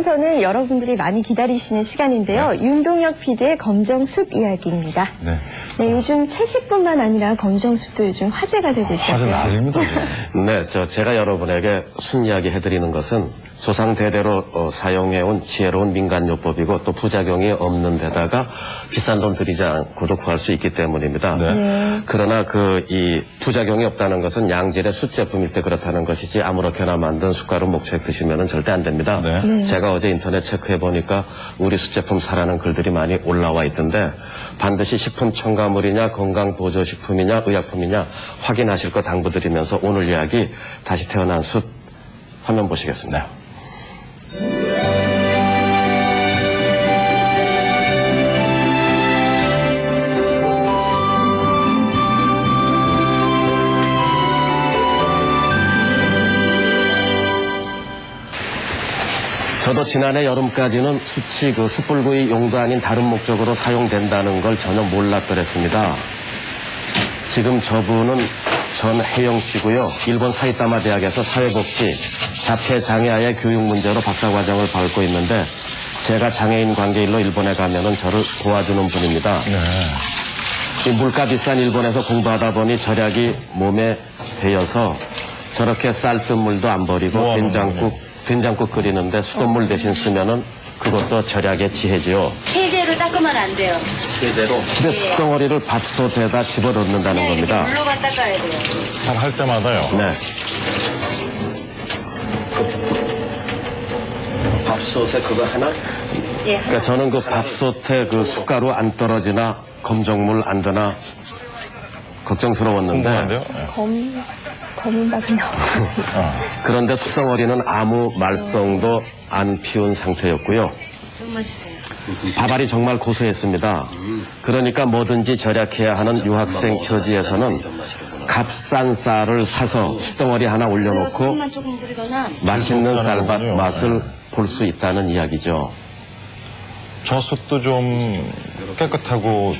순서는 여러분들이 많이 기다리시는 시간인데요. 윤동혁 PD의 검정숲 이야기입니다. 네. 네, 요즘 채식뿐만 아니라 검정숲도 요즘 화제가 되고 화제 있다고요. 난립니다. 네, 저 제가 여러분에게 순 이야기 해드리는 것은 조상 대대로 어, 사용해온 지혜로운 민간요법이고 또 부작용이 없는 데다가 비싼 돈 들이지 않고도 구할 수 있기 때문입니다. 네. 네. 그러나 그 이 부작용이 없다는 것은 양질의 숯제품일 때 그렇다는 것이지 아무렇게나 만든 숟가루 목초에 드시면 절대 안 됩니다. 네. 네. 제가 어제 인터넷 체크해 보니까 우리 숯제품 사라는 글들이 많이 올라와 있던데 반드시 식품 첨가물이냐 건강 보조 식품이냐 의약품이냐 확인하실 거 당부드리면서 오늘 이야기 다시 태어난 숯 화면 보시겠습니다. 저도 지난해 여름까지는 수치 그 숯불구이 용도 아닌 다른 목적으로 사용된다는 걸 전혀 몰랐더랬습니다. 지금 저분은 전혜영 씨고요. 일본 사이타마 대학에서 사회복지, 자폐 장애아의 교육 문제로 박사과정을 밟고 있는데 제가 장애인 관계일로 일본에 가면은 저를 도와주는 분입니다. 네. 이 물가 비싼 일본에서 공부하다 보니 절약이 몸에 배여서 저렇게 쌀뜨물도 안 버리고 모아놓는 된장국 된장국 끓이는데 수돗물 대신 쓰면은 그것도 절약의 지혜지요. 세제로 닦으면 안 돼요. 제대로. 근데 숯덩어리를 밥솥에다 집어넣는다는 그냥 이렇게 겁니다. 물로만 닦아야 돼요. 잘 할 때마다요. 네. 밥솥에 그거 하나? 예, 그러니까 저는 그 밥솥에 그 숟가루 안 떨어지나 검정물 안 드나 걱정스러웠는데 궁금한데요. 네. 검, 검은 밥이 나오거든요. 그런데 숯덩어리는 아무 말썽도 안 피운 상태였고요. 좀만 주세요. 밥알이 정말 고소했습니다. 그러니까 뭐든지 절약해야 하는 유학생 처지에서는 값싼 쌀을 사서 숯덩어리 하나 올려놓고 조금만 조금 뿌리거나 맛있는 쌀밥. 맛을 볼 수 있다는 이야기죠. 저 숯도 좀 깨끗하고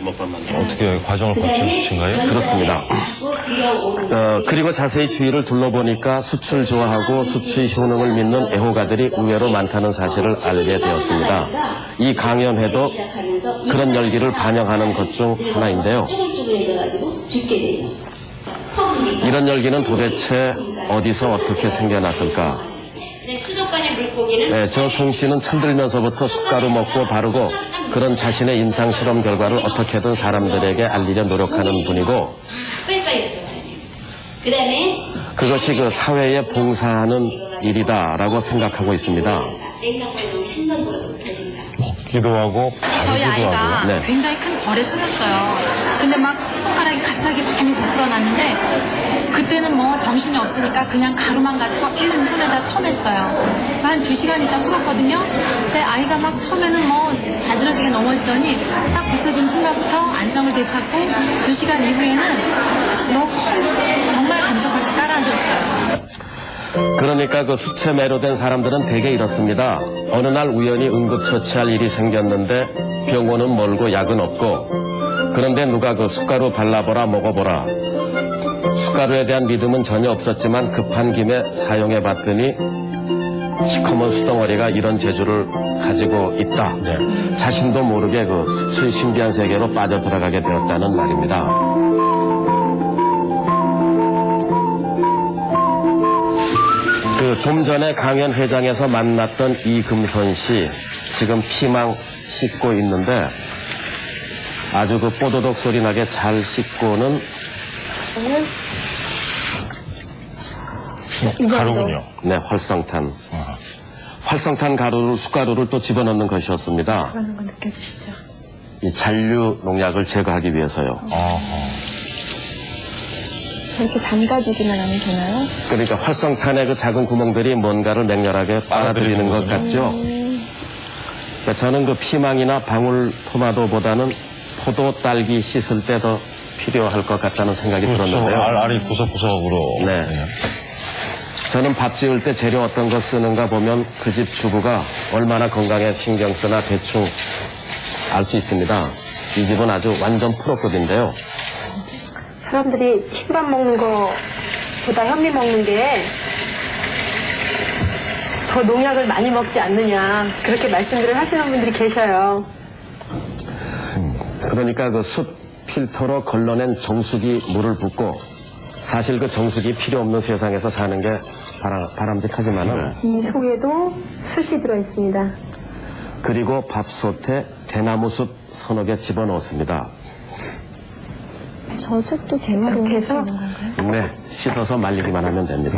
어떻게 과정을 거치신가요? 그렇습니다. 어, 그리고 자세히 주위를 둘러보니까 숯을 좋아하고 숯의 효능을 믿는 애호가들이 의외로 많다는 사실을 알게 되었습니다. 이 강연회도 그런 열기를 반영하는 것 중 하나인데요. 이런 열기는 도대체 어디서 어떻게 생겨났을까? 네, 수족관의 물고기는 네, 저송 씨는 천들면서부터 숟가루 먹고 바르고 그런 자신의 임상 실험 결과를 어떻게든 사람들에게 알리려 노력하는 분이고 빨리빨리 들어가야 돼요. 그 다음에 그것이 그 사회에 봉사하는 일이다라고 생각하고 있습니다. 냉장고에 넣으면 신선도가 높아진다. 기도 하고 저희 발기도 아이가. 네. 굉장히 큰 벌에 숨었어요. 근데 막 손가락이 갑자기 많이 부풀어났는데 그때는 뭐 정신이 없으니까 그냥 가루만 가지고 일른 손에다 쳐냈어요. 한 두 시간 있다 풀었거든요. 근데 아이가 막 처음에는 뭐 자지러지게 넘어지더니 딱 붙여준 순간부터 안성을 되찾고 두 시간 이후에는 너무 정말 감쪽같이 깔아앉았어요. 그러니까 그 수채 매료된 사람들은 대개 이렇습니다. 어느 날 우연히 응급처치할 일이 생겼는데 병원은 멀고 약은 없고 그런데 누가 그 숟가루 발라보라 먹어보라 숟가루에 대한 믿음은 전혀 없었지만 급한 김에 사용해 봤더니 시커먼 수덩어리가 이런 재주를 가지고 있다. 네. 자신도 모르게 그 수의 신비한 세계로 빠져들어가게 되었다는 말입니다. 그 좀 전에 강연 회장에서 만났던 이금선 씨 지금 피망 씻고 있는데 아주 그 뽀도독 소리 나게 잘 씻고는 이 정도. 가루군요. 네 활성탄 활성탄 가루를 숟가루를 또 집어넣는 것이었습니다. 그러는 거 느껴지시죠? 이 잔류 농약을 제거하기 위해서요. 어허. 저렇게 담가두기만 하면 되나요? 그러니까 활성탄의 그 작은 구멍들이 뭔가를 맹렬하게 빨아들이는 것 같죠. 그러니까 저는 그 피망이나 방울 토마토보다는 포도 딸기 씻을 때 더 필요할 것 같다는 생각이 그렇죠. 들었는데요. 알, 알이 구석구석으로. 네. 저는 밥 지을 때 재료 어떤 거 쓰는가 보면 그 집 주부가 얼마나 건강에 신경 쓰나 대충 알 수 있습니다. 이 집은 아주 완전 프로급인데요. 사람들이 흰밥 먹는 거보다 현미 먹는 게 더 농약을 많이 먹지 않느냐 그렇게 말씀들을 하시는 분들이 계셔요. 그러니까 그 숯 필터로 걸러낸 정수기 물을 붓고 사실 그 정수기 필요 없는 세상에서 사는 게 바람, 바람직하지만은 이 속에도 숯이 들어 있습니다. 그리고 밥솥에 대나무 숯 서너 개 집어넣었습니다. 저 숯도 재활용 이렇게 해서? 네, 씻어서 말리기만 하면 됩니다.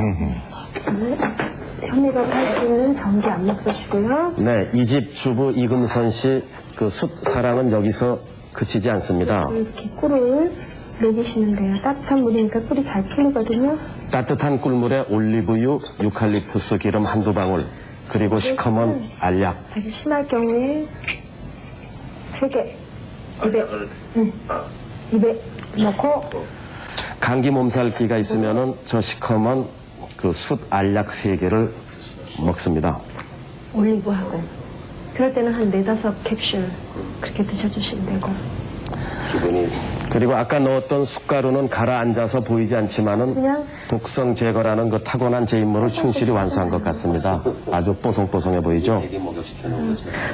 현미가 팔수 있는 전기 압력솥이고요. 네, 이 집 주부 이금선 씨 그 숯 사랑은 여기서 그치지 않습니다. 이렇게 꿀을 녹이시면 돼요. 따뜻한 물이니까 꿀이 잘 풀리거든요. 따뜻한 꿀물에 올리브유, 유칼립투스 기름 한두 방울, 그리고 시커먼 알약, 아주 심할 경우에 세 개, 입에, 응, 입에 넣고 감기 몸살기가 있으면은 저 시커먼 그숯 알약 세 개를 먹습니다. 올리브하고 그럴 때는 한 네다섯 캡슐 그렇게 드셔주시면 되고 그리고 아까 넣었던 숯가루는 가라앉아서 보이지 않지만은 그냥 독성 제거라는 그 타고난 제 임무를 충실히 완수한 것 같습니다. 아주 뽀송뽀송해 보이죠?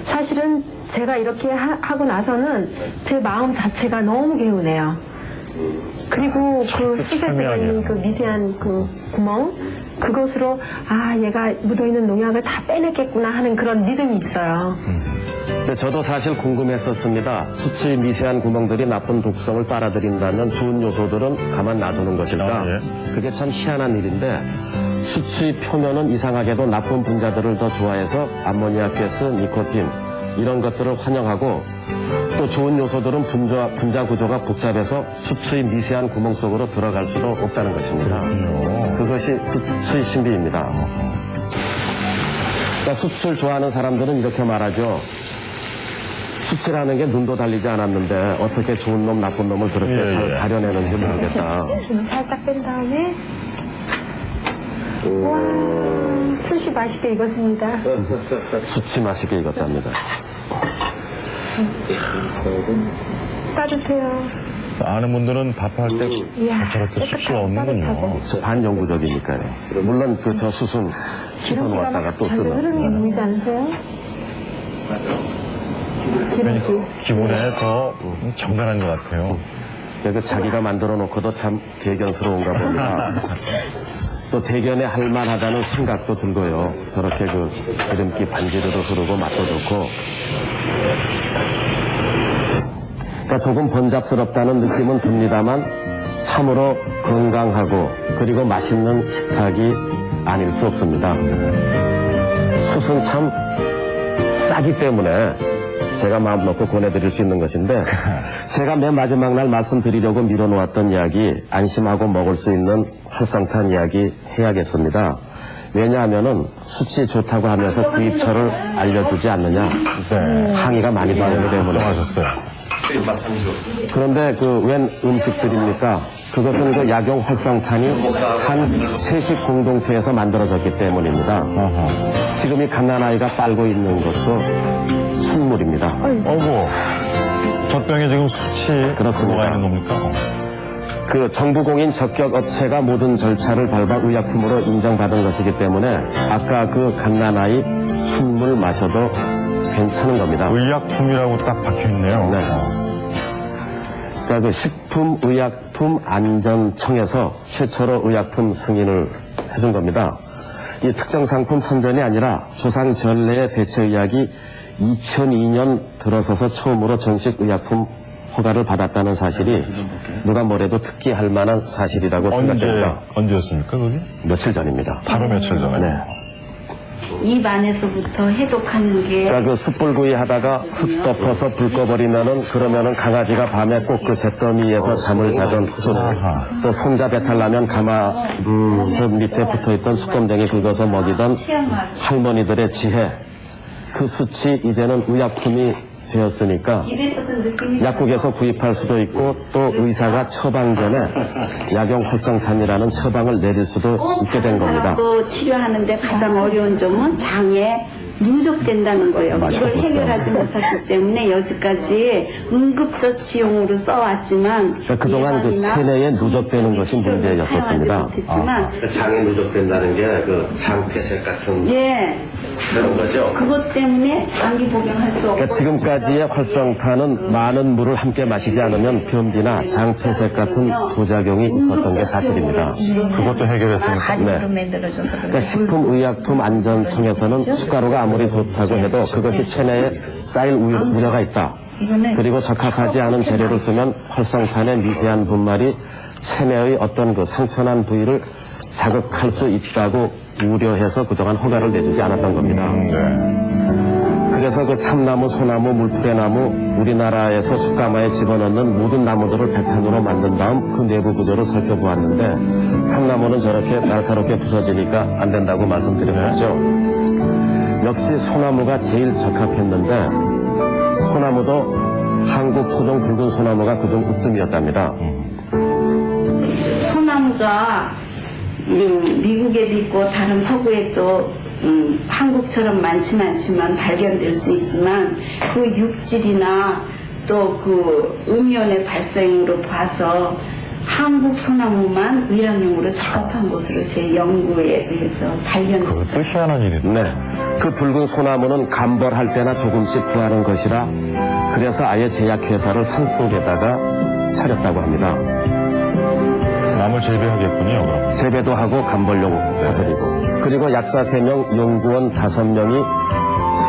사실은 제가 이렇게 하, 고 나서는 제 마음 자체가 너무 개운해요. 그리고 그 들어있는 그 미세한 그 구멍 그것으로 아 얘가 묻어있는 농약을 다 빼냈겠구나 하는 그런 믿음이 있어요. 근데 저도 사실 궁금했었습니다. 수치 미세한 구멍들이 나쁜 독성을 빨아들인다면 좋은 요소들은 가만 놔두는 것일까? 아, 예. 그게 참 희한한 일인데 수치 표면은 이상하게도 나쁜 분자들을 더 좋아해서 암모니아 가스, 니코틴 이런 것들을 환영하고 또 좋은 요소들은 분자, 분자 구조가 복잡해서 수치의 미세한 구멍 속으로 들어갈 수도 없다는 것입니다. 그것이 수치의 신비입니다. 그러니까 수치를 좋아하는 사람들은 이렇게 말하죠. 수치라는 게 눈도 달리지 않았는데 어떻게 좋은 놈 나쁜 놈을 그렇게 예, 예. 다 가려내는지 모르겠다. 힘 살짝 뺀 다음에 와 숯이 맛있게 익었습니다. 수치 맛있게 익었답니다. 따뜻해요. 아는 분들은 밥할 때 이야, 저렇게 숯이 깨끗하고 없는군요. 따뜻하고. 반영구적이니까요. 물론 그 저 수순 씻어 기름기가 막또 절로 흐르는 게 쓰는. 보이지 않으세요? 기름기. 그러니까 기분에 더 정갈한 것 같아요. 그 자기가 만들어 놓고도 참 대견스러운가 봅니다. 또 대견에 할만하다는 생각도 들고요. 저렇게 그 기름기 반지르르 흐르고 맛도 좋고. 그러니까 조금 번잡스럽다는 느낌은 듭니다만 참으로 건강하고 그리고 맛있는 식탁이 아닐 수 없습니다. 숯은 참 싸기 때문에 제가 마음 놓고 권해드릴 수 있는 것인데 제가 맨 마지막 날 말씀드리려고 밀어놓았던 이야기 안심하고 먹을 수 있는 활성탄 이야기 해야겠습니다. 왜냐하면은 수치 좋다고 하면서 구입처를 알려주지 않느냐 항의가 많이 받기 때문에 하셨어요. 그런데 그 웬 음식들입니까? 그것은 그 약용 활성탄이 한 채식 공동체에서 만들어졌기 때문입니다. 지금 이 갓난아이가 빨고 있는 것도 순물입니다. 어구, 저 병에 지금 숯이 그렇습니다. 들어가 있는 겁니까? 그 정부 공인 적격 업체가 모든 절차를 밟아 의약품으로 인정받은 것이기 때문에 아까 그 갓난아이 순물 마셔도 괜찮은 겁니다. 의약품이라고 딱 박혀있네요. 네. 그러니까 그 식품의약품안전청에서 최초로 의약품 승인을 해준 겁니다. 이 특정 상품 선전이 아니라 조상 전례의 대체의학이 2002년 들어서서 처음으로 정식 의약품 허가를 받았다는 사실이 누가 뭐래도 특기할 만한 사실이라고 언제, 생각됩니다. 언제였습니까, 그게? 며칠 전입니다. 바로 며칠 전에. 네. 입 안에서부터 해독하는 게 그러니까 그 숯불구이 하다가 흙 덮어서 불 꺼버리면은 그러면은 강아지가 밤에 꼭 그 잿더미에서 잠을 자던 숯, 또 손자 배탈 나면 가마 음, 숯 밑에 붙어있던 숯검댕이 긁어서 먹이던 할머니들의 지혜, 그 숯이 이제는 의약품이 되었으니까 약국에서 구입할 수도 있고 또 의사가 처방 전에 약용 활성탄이라는 처방을 내릴 수도 있게 된 겁니다. 하고 치료하는데 가장 어려운 점은 장에 누적된다는 거예요. 이걸. 해결하지 못했기 때문에 여지까지 응급조치용으로 써왔지만 그러니까 그동안 그 체내에 누적되는 것이 문제였었습니다. 못했지만 장에 누적된다는 게 그 장폐색 같은 예 그런 거죠. 그것 때문에 장기 복용할 수 없고 그러니까 지금까지의 활성탄은 많은 물을 함께 마시지 않으면 변비나 장폐색 같은 부작용이 있었던 게 사실입니다. 그것도 해결했으니까. 가지로 네. 그러니까 식품의약품안전청에서는 숟가루가 아무리 좋다고 해도 그것이 체내에 쌓일 우려- 우려가 있다. 그리고 적합하지 않은 재료를 쓰면 활성탄의 미세한 분말이 체내의 어떤 그 상처난 부위를 자극할 수 있다고 우려해서 그동안 허가를 내주지 않았던 겁니다. 그래서 그 참나무, 소나무, 물풀의나무, 우리나라에서 숯가마에 집어넣는 모든 나무들을 배탄으로 만든 다음 그 내부 구조를 살펴보았는데 참나무는 저렇게 날카롭게 부서지니까 안 된다고 말씀드렸죠. 역시 소나무가 제일 적합했는데 소나무도 한국 토종 붉은 소나무가 그중 으뜸이었답니다. 소나무가 음, 미국에도 있고 다른 서구에도 음, 한국처럼 많지는 않지만 발견될 수 있지만 그 육질이나 또 그 음연의 발생으로 봐서 한국 소나무만 의약용으로 적합한 것으로 제 연구에 의해서 발견됐어요. 그것도 희한한 일이네. 네. 그 붉은 소나무는 감벌할 때나 조금씩 구하는 것이라 그래서 아예 제약회사를 산속에다가 차렸다고 합니다. 나무 재배하겠군요, 그럼. 재배도 하고 감벌용 사들이고 그리고 약사 3명, 연구원 5명이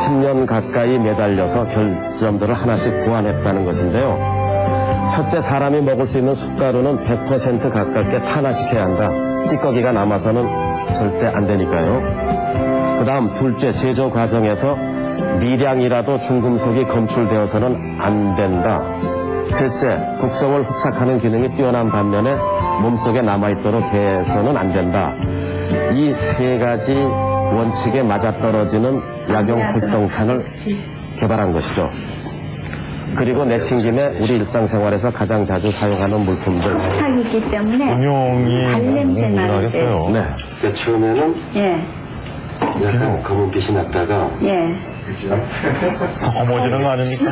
10년 가까이 매달려서 결점들을 하나씩 보완했다는 것인데요. 첫째 사람이 먹을 수 있는 숟가루는 100% 가깝게 탄화시켜야 한다. 찌꺼기가 남아서는 절대 안 되니까요. 그 다음 둘째 제조 과정에서 미량이라도 중금속이 검출되어서는 안 된다. 셋째 독성을 흡착하는 기능이 뛰어난 반면에 몸속에 남아있도록 해서는 안 된다. 이 세 가지 원칙에 맞아떨어지는 약용 활성탄을 개발한 것이죠. 그리고 내친 김에 우리 일상생활에서 가장 자주 사용하는 물품들. 착이기 때문에 응용이 발냄새. 하겠어요. 네. 그 처음에는 예, 약간 검은빛이 났다가 예. 더 검어지는 거 아닙니까?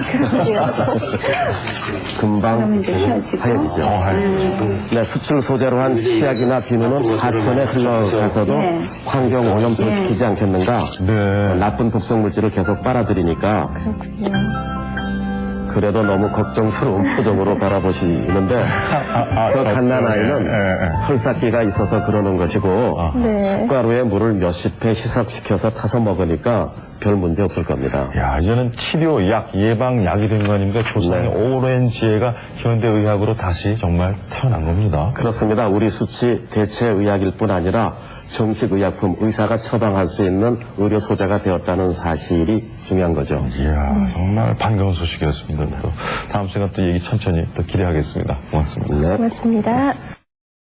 금방 그러면 이제 헤어지고. 하얘지죠. 어, 하얘지죠. 네, 수출 소재로 한 치약이나 비누는 하천에 흘러가서도 네. 환경 오염도를 시키지 않겠는가? 네. 나쁜 독성 물질을 계속 빨아들이니까 그렇군요. 그래도 너무 걱정스러운 표정으로 바라보시는데 그 갓난 아이는 예, 예. 설사기가 있어서 그러는 것이고 네. 숟가루에 물을 몇십 회 희석시켜서 타서 먹으니까 별 문제 없을 겁니다. 야, 이제는 치료, 약, 예방, 약이 된 거 아닙니까? 조상의 네. 오랜 지혜가 현대의학으로 다시 정말 태어난 겁니다. 그렇습니다. 우리 수치 대체 의학일 뿐 아니라 정식 의약품 의사가 처방할 수 있는 의료 소재가 되었다는 사실이 중요한 거죠. 이야, 정말 반가운 소식이었습니다. 또 다음 시간 또 얘기 천천히 또 기대하겠습니다. 고맙습니다. 네. 고맙습니다.